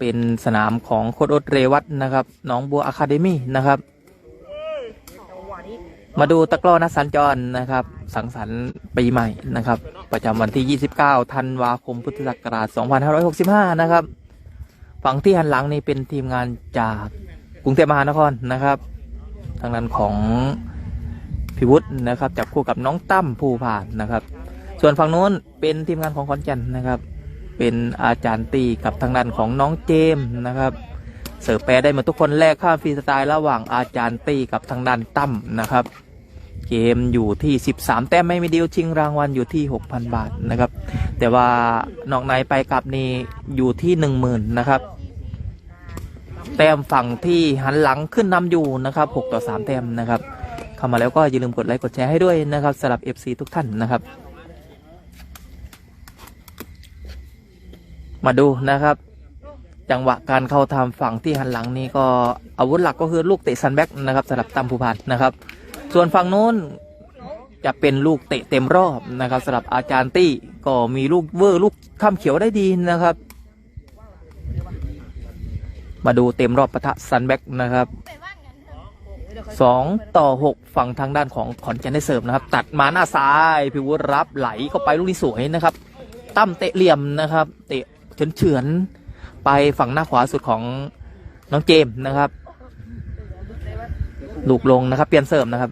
เป็นสนามของโคดอดเรวัตนะครับหนองบัวอะคาเดมี่นะครับ มาดูตะกร้อนัดสัญจรนะครับ สังสรรค์ปีใหม่นะครับ ประจำวันที่ 29 ธันวาคมพุทธศักราช 2565 นะครับ ฝั่งที่หันหลังนี่เป็นทีมงานจากกรุงเทพมหานครนะครับ ทางด้านของพิวุฒินะครับจับคู่กับน้องตั้มผู้ผ่านนะครับ ส่วนฝั่งนู้นเป็นทีมงานของขอนแก่นนะครับ เป็นอาจารย์ตีกับทางด้านของน้องเจมส์นะครับเสิร์ฟแปรได้หมดทุกคนแลกข้ามฟรีสไตล์ระหว่างอาจารย์ตีกับทางด้านตั้มนะครับ เกมอยู่ที่ 13 แต้มไม่มีดีลชิงรางวัลอยู่ที่ 6,000 บาทนะครับ แต่ว่านอกในไปกลับนี่อยู่ที่ 10,000นะครับ แต้มฝั่งที่หันหลังขึ้นนำอยู่นะครับ 6 ต่อ 3 แต้มนะครับ เข้ามาแล้วก็อย่าลืมกดไลค์กดแชร์ให้ด้วยนะครับสำหรับ FC ทุกท่านนะครับ มาดูนะครับ จังหวะการเข้าทำฝั่งที่หันหลังนี่ก็อาวุธหลักก็คือลูกเตะซันแบ็กนะครับสำหรับตั้มภูพานนะครับ ส่วนฝั่งนู้นจะเป็นลูกเตะเต็มรอบนะครับสำหรับอาจารย์ตี้ก็มีลูกเวอร์ลูกข้ามเขียวได้ดีนะครับ มาดูเต็มรอบปะทะซันแบ็กนะครับสองต่อหกฝั่งทางด้านของขอนแก่นได้เสิร์ฟนะครับ ตัดมาหน้าซ้ายพิวุฒรับไหลเข้าไปลูกนี้สวยนะครับตั้มเตะเหลี่ยมนะครับ เตะ เฉือนๆไปฝั่งหน้าขวาสุดของน้องเจมส์นะครับ ลูกลงนะครับ เปลี่ยนเสิร์ฟนะครับ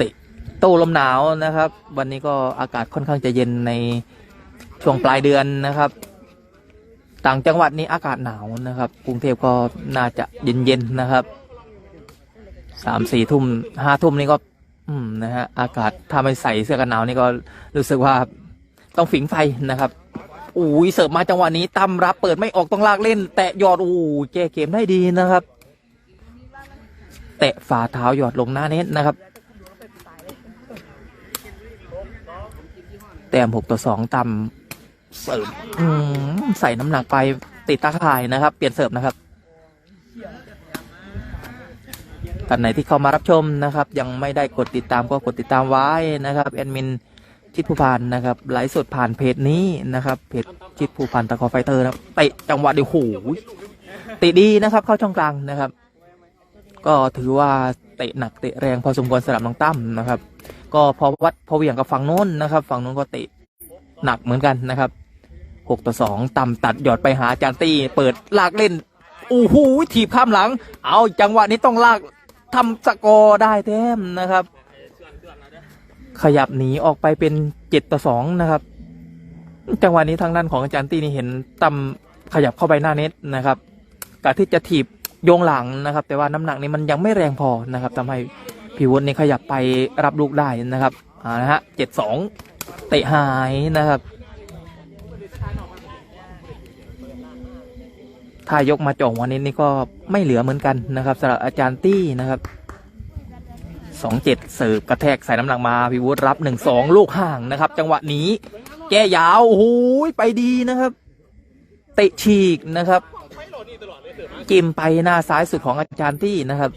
ตะโต้ลมหนาวนะครับ วันนี้ก็อากาศค่อนข้างจะเย็นในช่วงปลายเดือนนะครับ ต่างจังหวัดนี้อากาศหนาวนะครับ กรุงเทพก็น่าจะเย็นๆนะครับสามสี่ทุ่มห้าทุ่มนี่ก็ อืมนะฮะอากาศถ้าไม่ใส่เสื้อกันหนาวนี่ก็รู้สึกว่าต้องฝิงไฟนะครับอุ้ยเสิร์ฟมาจังหวะนี้ตั้มรับเปิดไม่ออกต้องลากเล่น แตะยอดอู้แก้เกมได้ดีนะครับ แตะฝ่าเท้าหยอดลงหน้าเน็ตนะครับ แต้มหกต่อสองต่ำเสิร์ฟใส่น้ำหนักไปติดตาข่ายนะครับ เปลี่ยนเสิร์ฟนะครับ ท่านไหนที่เข้ามารับชมนะครับ ยังไม่ได้กดติดตามก็กดติดตามไว้นะครับแอดมินชิดผู้พันนะครับไลฟ์สดผ่านเพจนี้นะครับเพจชิดผู้พันตะคอไฟเตอร์นะเตะจังหวะเดียวโหเตะดีนะครับ เข้าช่องกลางนะครับ ก็ถือว่าเตะหนักเตะแรงพอสมควรสำหรับน้องตั้มนะครับ ก็พอวัดพอเหวี่ยงกับฝั่งโน้นนะครับ ฝั่งโน้นก็เตะหนักเหมือนกันนะครับหกต่อสองต่ำตัดหยอดไปหาจานตี้เปิดลากเล่นโอู้หูถีบข้ามหลัง เอาจังหวะนี้ต้องลาก ทำสกอร์ได้แต้มนะครับ ขยับหนีออกไปเป็นเจ็ดต่อสองนะครับ จังหวะนี้ทางด้านของอาจารย์ตีนี่เห็นตำขยับเข้าไปหน้าเน็ตนะครับกะที่จะถีบโยงหลังนะครับ แต่ว่าน้ำหนักนี้มันยังไม่แรงพอนะครับทำให้พิวุฒินี่ขยับไปรับลูกได้นะครับอ่านะฮะเจ็ดสองเตะหายนะครับ ถ้ายกมาจ่องวันนี้นี่ก็ไม่เหลือเหมือนกันนะครับสำหรับอาจารย์ตี้นะครับสองเจ็ดเสิร์ฟกระแทกใส่น้ำหนักมาพิวุฒรับหนึ่งสองลูกห่างนะครับ จังหวะนี้ แก้ยาวโอ้โหไปดีนะครับ เตะฉีกนะครับจิมไปหน้าซ้ายสุดของอาจารย์ตี้นะครับ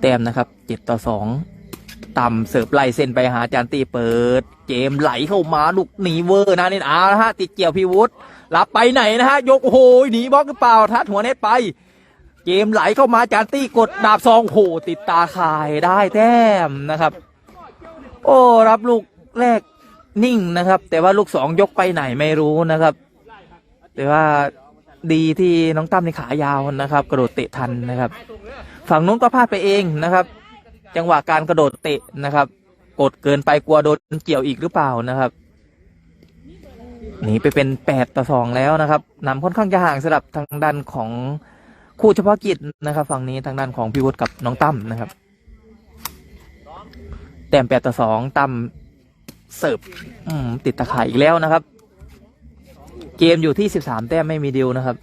แต้มนะครับเจ็ดต่อสอง ต่ำเสิร์ฟไล่เส้นไปหาจานตีเปิดเจมไหลเข้ามาลูกหนีเวอร์นะนี่อานะฮะติดเกี่ยวพี่วุฒิรับไปไหนนะฮะยกโอ้โหหนีบล็อกหรือเปล่าทัดหัวเน็ตไปเจมไหลเข้ามาจานตี้กดดาบซองโอ้โหติดตาข่ายได้แต้มนะครับ โอ้รับลูกแรกนิ่งนะครับ แต่ว่าลูกสองยกไปไหนไม่รู้นะครับ แต่ว่าดีที่น้องตั้มในขายาวนะครับ กระโดดเตะทันนะครับ ฝั่งนู้นก็พลาดไปเองนะครับ จังหวะการกระโดดเตะนะครับ กดเกินไปกลัวโดนเกี่ยวอีกหรือเปล่านะครับหนีไปเป็นแปดต่อสองแล้วนะครับนำค่อนข้างจะห่างสำหรับทางด้านของคู่เฉพาะกิจนะครับ ฝั่งนี้ทางด้านของพี่วุฒิกับน้องตั้มนะครับ แต้มแปดต่อสองตั้มเสิร์ฟติดตะข่ายอีกแล้วนะครับ เกมอยู่ที่สิบสามแต้มไม่มีดิวนะครับ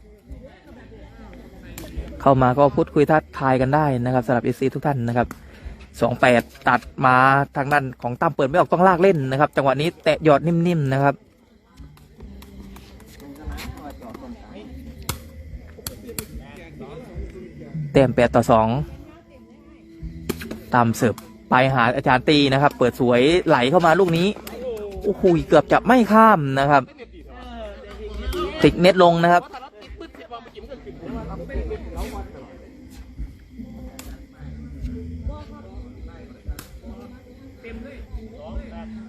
เข้ามาก็พูดคุยทักทายกันได้นะครับสำหรับเอซีทุกท่านนะครับ สองแปดตัดมาทางด้านของตั้มเปิดไม่ออกต้องลากเล่นนะครับ จังหวะนี้แตะหยอดนิ่มๆนะครับแต้มแปดต่อสองตามเสิร์ฟไปหาอาจารย์ตีนะครับ เปิดสวยไหลเข้ามาลูกนี้โอ้โหเกือบจะไม่ข้ามนะครับ ติดเน็ตลงนะครับ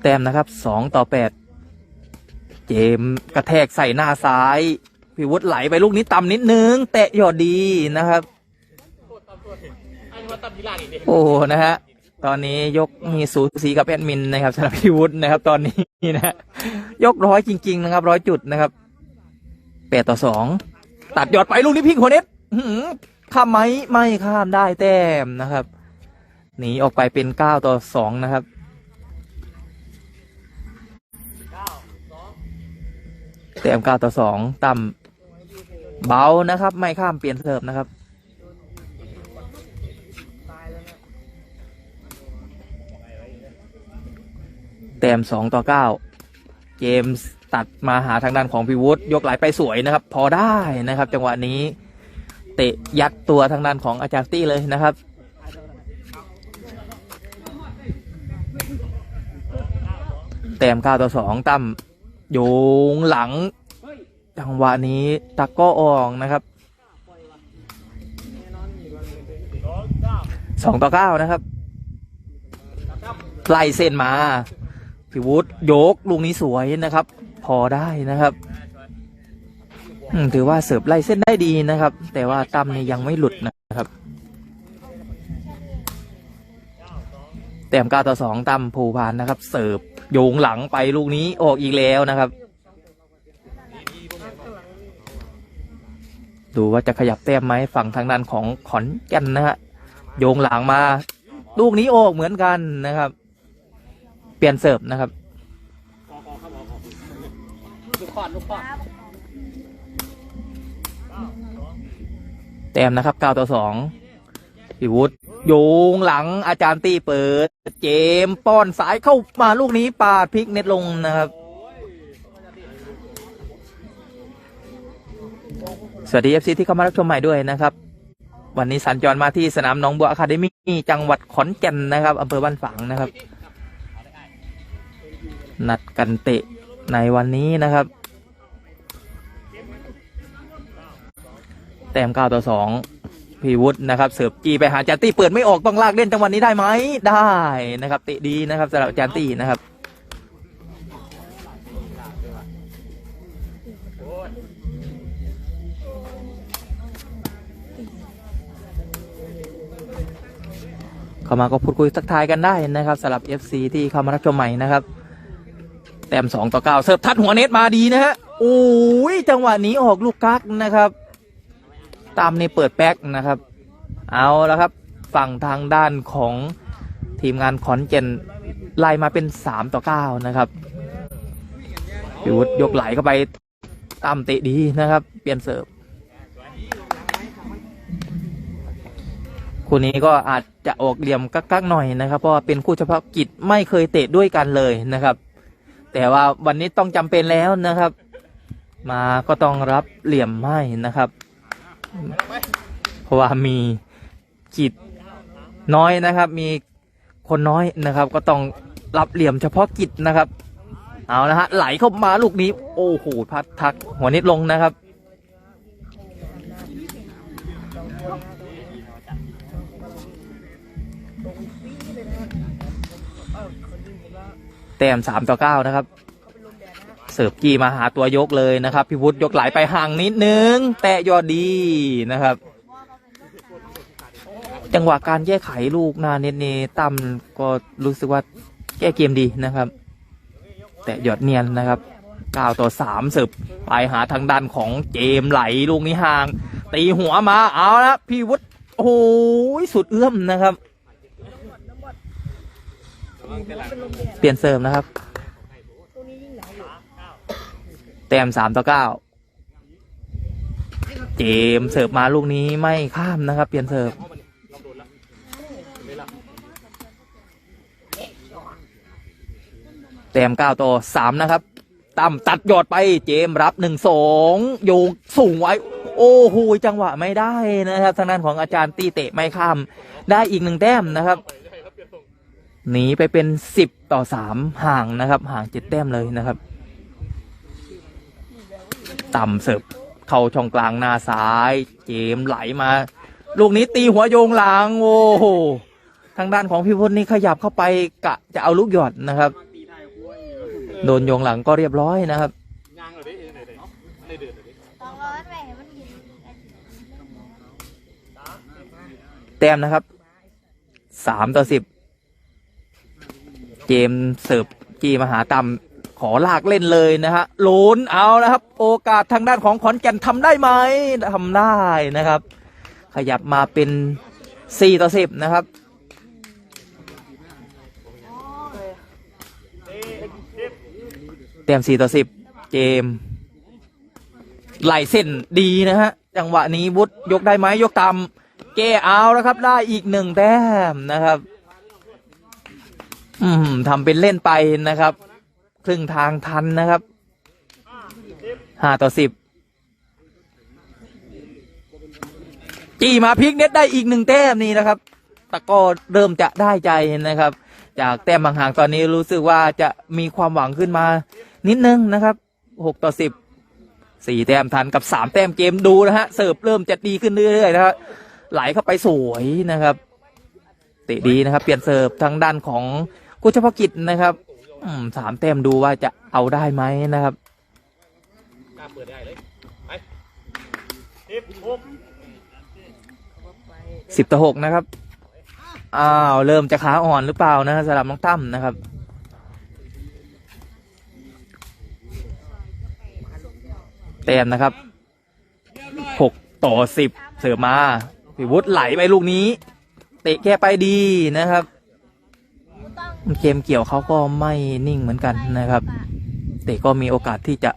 แต้มนะครับสองต่อแปดเจมกระแทกใส่หน้าซ้ายพี่วุฒไหลไปลูกนี้ต่ำนิดนึงแตะยอดดีนะครับ โอ้นะฮะตอนนี้ยกมีสูสีกับแอดมินนะครับสำหรับพี่วุฒนะครับ ตอนนี้นะยกร้อยจริง ๆ นะครับร้อยจุดนะครับแปดต่อสองตัดยอดไปลูกนี้พิงหัวเน็ตข้ามไหมไม่ข้ามได้แต้มนะครับหนีออกไปเป็นเก้าต่อสองนะครับ แต้มเก้าต่อสองต่ำเบานะครับ ไม่ข้ามเปลี่ยนเสิร์ฟนะครับแต้มสองต่อเก้าเจมส์ตัดมาหาทางด้านของพิวุฒยกไหลไปสวยนะครับ พอได้นะครับ จังหวะนี้ เตะยัดตัวทางด้านของอาจารย์ตี้เลยนะครับแต้มเก้าต่อสองตั้ม โยงหลัง จังหวะนี้ตะกก้ออองนะครับสองต่อเก้านะครับไล่เส้นมาพิวุฒยกลูกนี้สวยนะครับ พอได้นะครับถือว่าเสิร์ฟไล่เส้นได้ดีนะครับ แต่ว่าตั้มนี่ยังไม่หลุดนะครับ แต้มเก้าต่อสองตั้มภูพานนะครับ เสิร์ฟ โยงหลังไปลูกนี้ออกอีกแล้วนะครับ ดูว่าจะขยับแต้มไหมฝั่งทางด้านของขอนแก่นนะฮะโยงหลังมา ลูกนี้ออกเหมือนกันนะครับ เปลี่ยนเสิร์ฟนะครับลูกคอดลูกคอดแต้มนะครับ9ต่อ2 พี่วุฒิโยงหลังอาจารย์ตีเปิด เจมป้อนสายเข้ามาลูกนี้ปาดพลิกเน็ตลงนะครับ สวัสดีเอฟซีที่เข้ามารับชมใหม่ด้วยนะครับ วันนี้สัญจรมาที่สนามหนองบัวอะคาเดมี่จังหวัดขอนแก่นนะครับอำเภอบ้านฝางนะครับ นัดกันเตะในวันนี้นะครับแต้มเก้าต่อสอง พีวุฒินะครับเสิร์ฟจีไปหาจานตี้เปิดไม่ออกต้องลากเล่นจังหวะนี้ได้ไหมได้นะครับเตะดีนะครับสำหรับจานตี้นะครับเข้ามาก็พูดคุยทักทายกันได้นะครับสำหรับ FC ที่เข้ามารับชมใหม่นะครับ แต้มสองต่อเก้าเสิร์ฟทัดหัวเน็ตมาดีนะฮะโอ้ยจังหวะนี้ออกลูกกักนะครับ ตามนี่เปิดแป๊กนะครับ เอาแล้วครับ ฝั่งทางด้านของทีมงานขอนแก่นไล่มาเป็นสามต่อเก้านะครับพิวุฒยกไหลเข้าไปตามเตะดีนะครับ เปลี่ยนเสิร์ฟคู่นี้ก็อาจจะออกเหลี่ยมกักๆหน่อยนะครับ เพราะเป็นคู่เฉพาะกิจไม่เคยเตะด้วยกันเลยนะครับ แต่ว่าวันนี้ต้องจำเป็นแล้วนะครับ มาก็ต้องรับเหลี่ยมให้นะครับ เพราะว่ามีกิจน้อยนะครับ มีคนน้อยนะครับ ก็ต้องรับเหลี่ยมเฉพาะกิจนะครับ เอานะฮะไหลเข้ามาลูกนี้ โอ้โหพัดทักหัวนิดลงนะครับแต้มสามต่อเก้านะครับ เสิร์ฟกีมาหาตัวยกเลยนะครับ พี่วุฒิยกไหลไปห่างนิดนึง แตะยอดดีนะครับ จังหวะการแก้ไขลูกนาเนตเนตั้มก็รู้สึกว่าแก้เกมดีนะครับ แต่ยอดเนียนนะครับ9ต่อ3เสิร์ฟไปหาทางด้านของเจมไหลลูกนี้ห่าง ตีหัวมาเอาละพี่วุฒิโอ้โสุดเอื้อมนะครับ เปลี่ยนเสิร์ฟนะครับ แต้มสามต่อเก้าเจมเสิร์ฟมาลูกนี้ไม่ข้ามนะครับ เปลี่ยนเสิร์ฟแต้มเก้าต่อสามนะครับตั้มตัดยอดไปเจมรับหนึ่งสองโยงสูงไว้ โอ้โหจังหวะไม่ได้นะครับทางด้านของอาจารย์ตีเตะไม่ข้าม ได้อีกหนึ่งแต้มนะครับหนีไปเป็นสิบต่อสามห่างนะครับ ห่างเจ็ดแต้มเลยนะครับ ต่ำเสิร์ฟเข้าช่องกลางหน้าซ้าย เจมไหลมา ลูกนี้ตีหัวโยงหลังโอ้โหทางด้านของพี่พุทธนี่ขยับเข้าไปกะจะเอาลูกหยอดนะครับ โดนโยงหลังก็เรียบร้อยนะครับแต้มนะครับสามต่อสิบเจมเสิร์ฟจีมหาต่ำ ขอลากเล่นเลยนะฮะโหลนเอาแล้วครับ โอกาสทางด้านของขอนแก่นทำได้ไหมทำได้นะครับ ขยับมาเป็นสี่ต่อสิบนะครับเต็มสี่ต่อสิบเกมไหลเส้นดีนะฮะจังหวะนี้วุฒยกได้ไหมยกต่ำเกเอาแล้วครับ ได้อีกหนึ่งแต้มนะครับ อืมทำเป็นเล่นไปนะครับ ครึ่งทางทันนะครับห้าต่อสิบจี้มาพลิกเน็ตได้อีกหนึ่งแต้มนี่นะครับ ตะกร้อเริ่มจะได้ใจนะครับ จากแต้มห่างๆตอนนี้รู้สึกว่าจะมีความหวังขึ้นมา นิดนึงนะครับหกต่อสิบสี่แต้มทันกับสามแต้มเกมดูนะฮะเสิร์ฟเริ่มจะดีขึ้นเรื่อยๆนะครับไหลเข้าไปสวยนะครับเตะดีนะครับ เปลี่ยนเสิร์ฟทางด้านของกุชพกิจนะครับ สามแต้มดูว่าจะเอาได้ไหมนะครับกล้าเปิดได้เลยไปสิบหกสิบต่อหกนะครับ อ้าว เริ่มจะขาอ่อนหรือเปล่านะสำหรับน้องตั้มนะครับแต้มนะครับหกต่อสิบเสือมาพี่วุฒิไหลไปลูกนี้ เตะแก้ไปดีนะครับ เกมเกี่ยวเขาก็ไม่นิ่งเหมือนกันนะครับเตะก็มีโอกาสที่จะ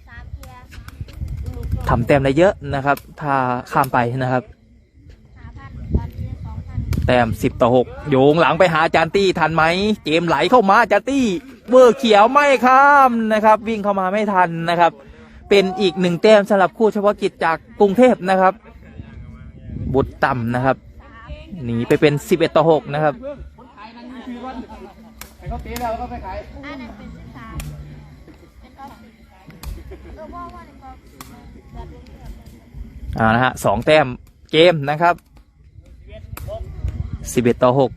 ทำแต้มได้เยอะนะครับ ถ้าข้ามไปนะครับหาพันตอนนี้สองพันแต้มสิบต่อหกโยงหลังไปหาจานตี้ทันไหมเกมไหลเข้ามาจานตี้เบอร์เขียวไม่ข้ามนะครับ วิ่งเข้ามาไม่ทันนะครับ เป็นอีกหนึ่งแต้มสำหรับคู่เฉพาะกิจจากกรุงเทพนะครับ บุตรต่ำนะครับหนีไปเป็นสิบเอ็ดต่อหกนะครับ คนขายนั่งอยู่คือวันให้เขาเตะแล้วแล้วก็ไปขายอันนั้นเป็นสิบสามเป็นกอล์ฟเออว่าว่าในกอล์ฟแบบลูกเสืออ่านะฮะสองแต้มเกมนะครับสิบเอ็ดต่อหก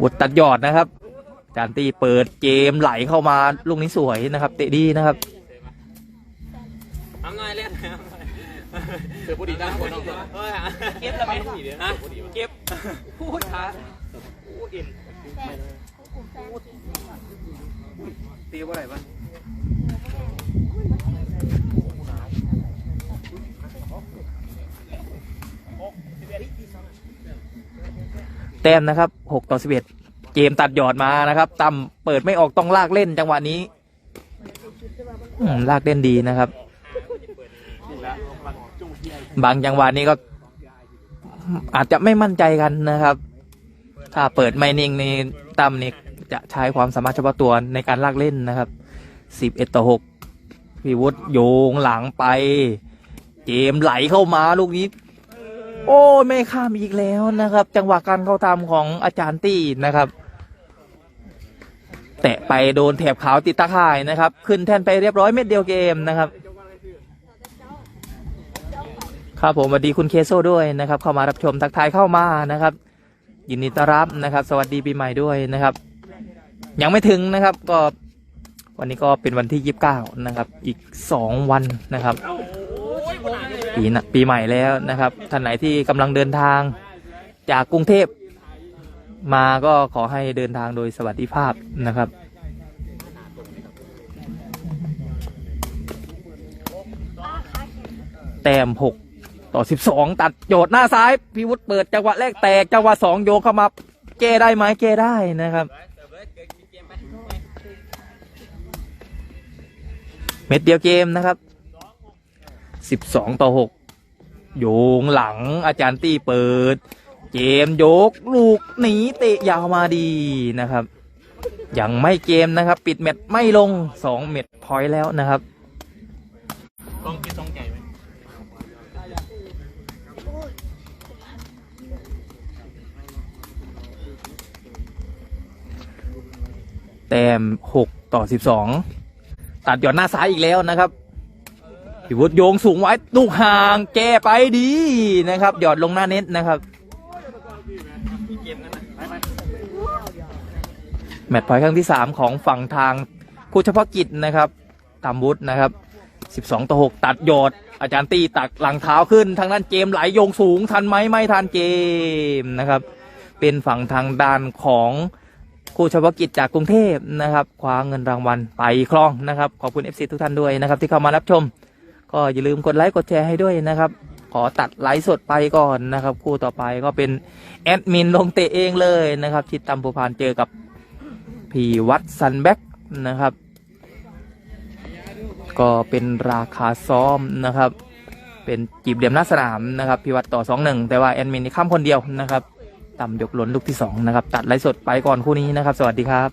บุตรตัดยอดนะครับ จานตีเปิดเกมไหลเข้ามาลูกนี้สวยนะครับ เตะดีนะครับทำหน่อยเล่นเสือบุรีตั้งคนเอาเฮ้ยเก็บแล้วไหมฮะเก็บพูดขาพูดอินแฟนคู่ กลุ่มแฟนตีว่าอะไรบ้างแต้มนะครับหกต่อสิบเอ็ดเกมตัดหยอดมานะครับตั้มเปิดไม่ออกต้องลากเล่นจังหวะนี้อืมลากเล่นดีนะครับ บางจังหวะนี้ก็อาจจะไม่มั่นใจกันนะครับ ถ้าเปิดไม่นิ่งนี่ตั้มนี่จะใช้ความสามารถเฉพาะตัวในการลากเล่นนะครับสิบเอ็ดต่อหกพี่วุฒโยงหลังไปเกมไหลเข้ามาลูกนี้ โอ้ไม่ข้ามอีกแล้วนะครับ จังหวะการเข้าทำของอาจารย์ตี้นะครับ แตะไปโดนแถบขาวติดตะข่ายนะครับ ขึ้นแทนไปเรียบร้อยเม็ดเดียวเกมนะครับครับผมสวัสดีคุณเคโซด้วยนะครับ เข้ามารับชมทักทายเข้ามานะครับ ยินดีต้อนรับนะครับ สวัสดีปีใหม่ด้วยนะครับ ยังไม่ถึงนะครับก็วันนี้ก็เป็นวันที่ยี่สิบเก้านะครับ อีกสองวันนะครับปีน้าปีใหม่แล้วนะครับท่านไหนที่กำลังเดินทางจากกรุงเทพมาก็ขอให้เดินทางโดยสวัสดิภาพนะครับ แต้มหก ต่อสิบสองตัดโยดหน้าซ้ายพิวุฒเปิดจังหวะแรกแตกจังหวะสองโยงเข้ามาแก้ได้ไหมแก้ได้นะครับ เม็ดเดียวเกมนะครับสิบสองต่อหกโยงหลังอาจารย์ตี้เปิด เกมโยกลูกหนีเตะยาวมาดีนะครับ ยังไม่เกมนะครับ ปิดเม็ดไม่ลงสองเม็ดพอยแล้วนะครับ ต้องกินต้องใหญ่ไหม แต้มหกต่อสิบสองตัดหย่อดหน้าซ้ายอีกแล้วนะครับพิวุฒโยงสูงไว้ลูกห่างแก้ไปดีนะครับ หยอดลงหน้าเน็ตนะครับแมตช์พอยต์ครั้งที่3ของฝั่งทางคู่เฉพาะกิจนะครับตามวุฒนะครับ12ต่อ6ตัดหยอด อาจารย์ตีตักหลังเท้าขึ้น ทางด้านเกมไหลโยงสูงทันไหมไม่ทันเกมนะครับ เป็นฝั่งทางด้านของ ครูเฉพาะกิจจากกรุงเทพนะครับคว้าเงินรางวัลไปครองนะครับ ขอบคุณ FC ทุกท่านด้วยนะครับ ที่เข้ามารับชม ก็อย่าลืมกดไลค์กดแชร์ให้ด้วยนะครับ ขอตัดไลฟ์สดไปก่อนนะครับคู่ต่อไปก็เป็นแอดมินลงเตะเองเลยนะครับชิดตำผูพานเจอกับพีวัดซันแบ็กนะครับ ก็เป็นราคาซ้อมนะครับ เป็นจีบเหลี่ยมหน้าสนามนะครับพีวัดต่อสองหนึ่งแต่ว่าแอดมินนี่ข้ามคนเดียวนะครับ ต่ำยกหล้นลูกที่สองนะครับ ตัดไลฟ์สดไปก่อนคู่นี้นะครับ สวัสดีครับ